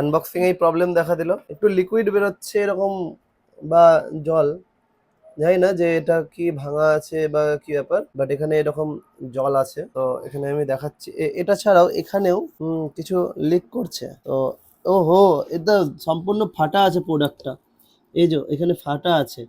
Unboxing এই problem দেখা দিল। একটু লিকুইড বেরোচ্ছে এরকম বা জল। জানি না যে এটা কি ভাঙা আছে বা কি ব্যাপার বাট এখানে এরকম জল আছে। তো এখানে আমি দেখাচ্ছি। এটা ছাড়াও এখানেও কিছু লিক করছে। তো ও হো এটা সম্পূর্ণ ফাটা আছে প্রোডাক্টটা এই যে, এখানে ফাটা আছে।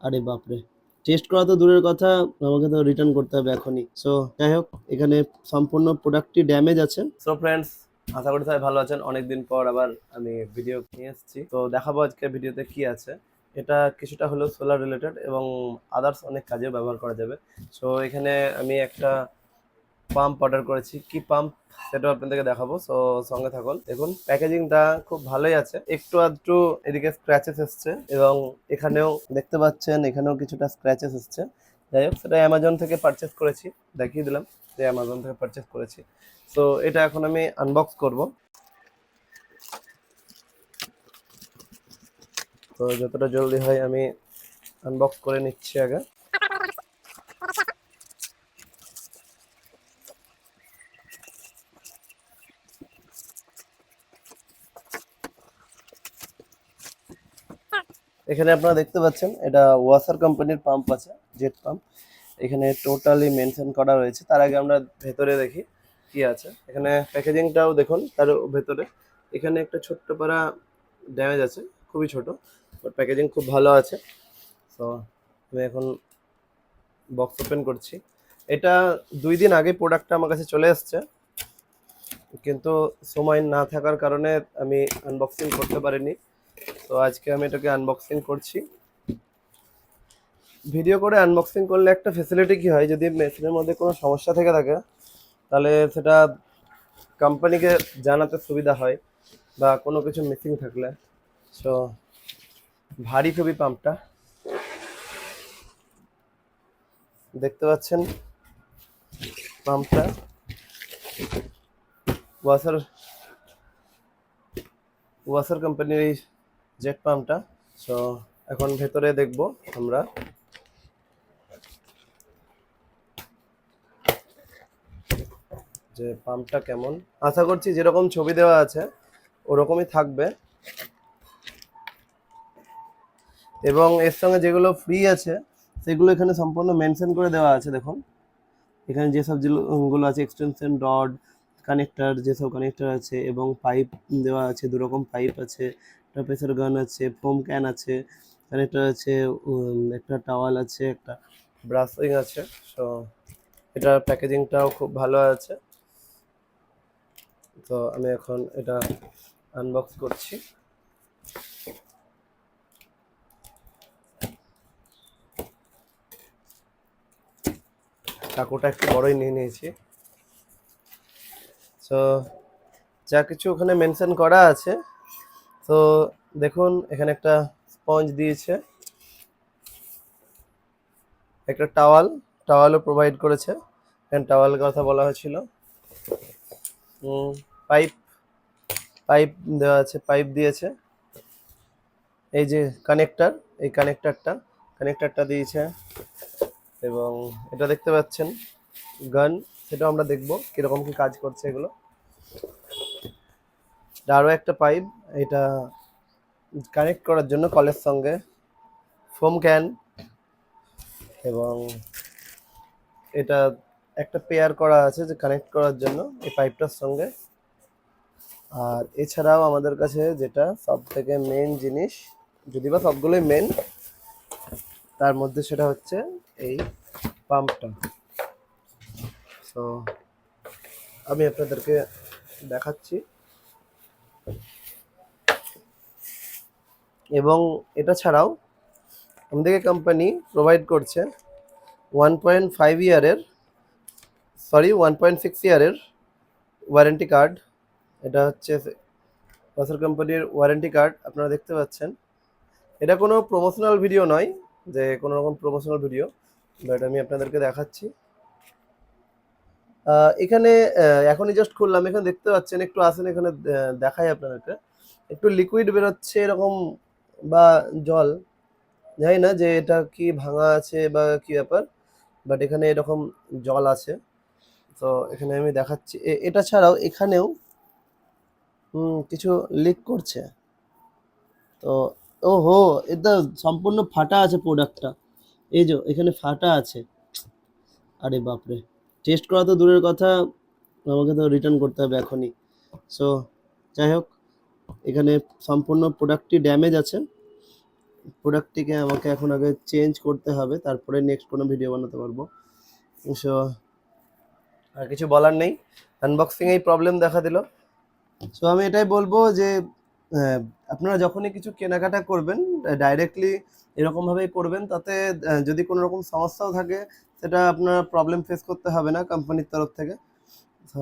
আরে বাপরে। টেস্ট করা তো দূরের কথা, আমাকে তো রিটার্ন করতে হবে এখনই। সো যাই হোক, এখানে সম্পূর্ণ প্রোডাক্টটি ড্যামেজ আছে। সো ফ্রেন্ডস আশা করি সবাই ভালো আছেন। অনেকদিন পর আবার আমি ভিডিও নিয়ে এসেছি। তো দেখাবো আজকে ভিডিওতে কি আছে। এটা কিছুটা হলো সোলার রিলেটেড এবং আদার্স অনেক কাজেও ব্যবহার করা যাবে। সো এখানে আমি একটা পাম্প অর্ডার করেছি। কি পাম্প সেটাও আপনাদেরকে দেখাবো। সো সঙ্গে থাকুন। দেখুন প্যাকেজিংটা খুব ভালোই আছে। একটু আধটু এদিকে স্ক্র্যাচেস এসছে এবং এখানেও দেখতে পাচ্ছেন, এখানেও কিছুটা স্ক্র্যাচেস এসছে। যাই হোক সেটা অ্যামাজন থেকে পারচেস করেছি, দেখিয়ে দিলাম যে অ্যামাজন থেকে পারচেস করেছি। সো এটা এখন আমি আনবক্স করব। তো যতটা জলদি হয় আমি আনবক্স করে নিচ্ছি আগে। এখানে আপনারা দেখতে পাচ্ছেন, এটা ওয়াসার কোম্পানির পাম্প আছে জেট পাম্প এখানে টোটালি মেনশন করা রয়েছে। তার আগে আমরা ভেতরে দেখি কি আছে। এখানে প্যাকেজিংটাও দেখুন, তার ভেতরে। এখানে একটা ছোট্ট পারা ড্যামেজ আছে, খুবই ছোট প্যাকেজিং খুব ভালো আছে। তো আমি এখন বক্স ওপেন করছি। এটা দুই দিন আগে প্রোডাক্টটা আমার কাছে চলে এসছে। কিন্তু সময় না থাকার কারণে আমি আনবক্সিং করতে পারিনি। তো আজকে আমি এটাকে আনবক্সিং করছি। ভিডিও করে আনবক্সিং করলে একটা ফেসিলিটি কি হয়, যদি মেশিনের মধ্যে কোনো সমস্যা থেকে থাকে, তাহলে সেটা কোম্পানিকে জানাতে সুবিধা হয় বা কোনো কিছু মিসিং থাকলে। সো ভারী খুবই পাম্পটা। দেখতে পাচ্ছেন পাম্পটা। ওয়াসার ওয়াসার কোম্পানির এই জেট পাম্পটা সো এখন ভেতরে দেখব আমরা। যে পাম্পটা কেমন। আশা করছি যেরকম ছবি দেওয়া আছে, ওরকমই থাকবে। এবং এর সঙ্গে যেগুলো ফ্রি আছে, সেগুলো এখানে সম্পূর্ণ মেনশন করে দেওয়া আছে, দেখুন। এখানে যেসব যেগুলো- গুলো আছে এক্সটেনশন রড কানেক্টর যেসব কানেক্টর আছে এবং পাইপ দেওয়া আছে দু রকম পাইপ আছে, একটা প্রেসার গান আছে ফোম ক্যান আছে কানেক্টর আছে একটা টাওয়াল আছে, একটা ব্রাশিং আছে সো এটার প্যাকেজিংটাও খুব ভালো আছে। তো আমি এখন এটা আনবক্স করছি। চাকুটা একটু বড়ই নিয়ে নিয়েছি। তো যা কিছু ওখানে মেনশন করা আছে। তো দেখুন, এখানে একটা স্পঞ্জ দিয়েছে। একটা টাওয়াল টাওয়ালও প্রোভাইড করেছে। এখানে টাওয়ালের কথা বলা হয়েছিল। পাইপ পাইপ দেওয়া আছে পাইপ দিয়েছে। এই যে কানেক্টার এই কানেক্টারটা কানেক্টারটা দিয়েছে। এবং এটা দেখতে পাচ্ছেন গান সেটাও আমরা দেখব, কীরকম কি কাজ করছে এগুলো। আরও একটা পাইপ এটা কানেক্ট করার জন্য কলের সঙ্গে ফোম ক্যান এবং এটা একটা পেয়ার করা আছে যে কানেক্ট করার জন্য এই পাইপটার সঙ্গে। আর এছাড়াও আমাদের কাছে যেটা সব থেকে মেন জিনিস, যদি বা সবগুলোই মেন তার মধ্যে সেটা হচ্ছে এই পাম্পটা সো আমি আপনাদেরকে দেখাচ্ছি। এবং এটা ছাড়াও আমাদেরকে কোম্পানি প্রোভাইড করছে ওয়ান পয়েন্ট ফাইভ ইয়ারের সরি ওয়ান পয়েন্ট সিক্স ইয়ারের ওয়ারেন্টি কার্ড এটা হচ্ছে ওয়াসার কোম্পানির ওয়ারেন্টি কার্ড আপনারা দেখতে পাচ্ছেন। এটা কোনো প্রমোশনাল ভিডিও নয়, যে কোনো রকম প্রমোশনাল ভিডিও বাট আমি আপনাদেরকে দেখাচ্ছি। এখানে এখনই জাস্ট খুললাম। এখানে দেখতে পাচ্ছেন, একটু আসেন এখানে দেখাই আপনাদেরকে। একটু লিকুইড বেরোচ্ছে এরকম বা জল। জানি না যে এটা কি ভাঙা আছে বা কি ব্যাপার বাট এখানে এরকম জল আছে। তো এখানে আমি দেখাচ্ছি। এটা ছাড়াও এখানেও কিছু লিক করছে। তো ও হো এটা সম্পূর্ণ ফাটা আছে প্রোডাক্টটা এই যে, এখানে ফাটা আছে। আরে বাপরে। টেস্ট করা তো দূরের কথা, আমাকে তো রিটার্ন করতে হবে এখনই। সো যাই হোক, এখানে সম্পূর্ণ প্রোডাক্টটি ড্যামেজ আছে। প্রোডাক্টটিকে আমাকে এখন আগে চেঞ্জ করতে হবে, তারপরে নেক্সট কোনো ভিডিও বানাতে পারব। সো আর কিছু বলার নেই। আনবক্সিং এই প্রবলেম দেখা দিল। সো আমি এটাই বলব যে আপনারা যখনই কিছু কেনাকাটা করবেন ডাইরেক্টলি এরকমভাবেই করবেন, তাতে যদি কোনো রকম সমস্যাও থাকে, সেটা আপনার প্রবলেম ফেস করতে হবে না কোম্পানির তরফ থেকে। তো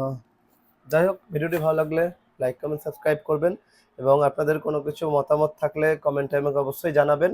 যাই হোক, ভিডিওটি ভালো লাগলে লাইক কমেন্ট সাবস্ক্রাইব করবেন এবং আপনাদের কোনো কিছু মতামত থাকলে কমেন্ট আমাকে অবশ্যই জানাবেন।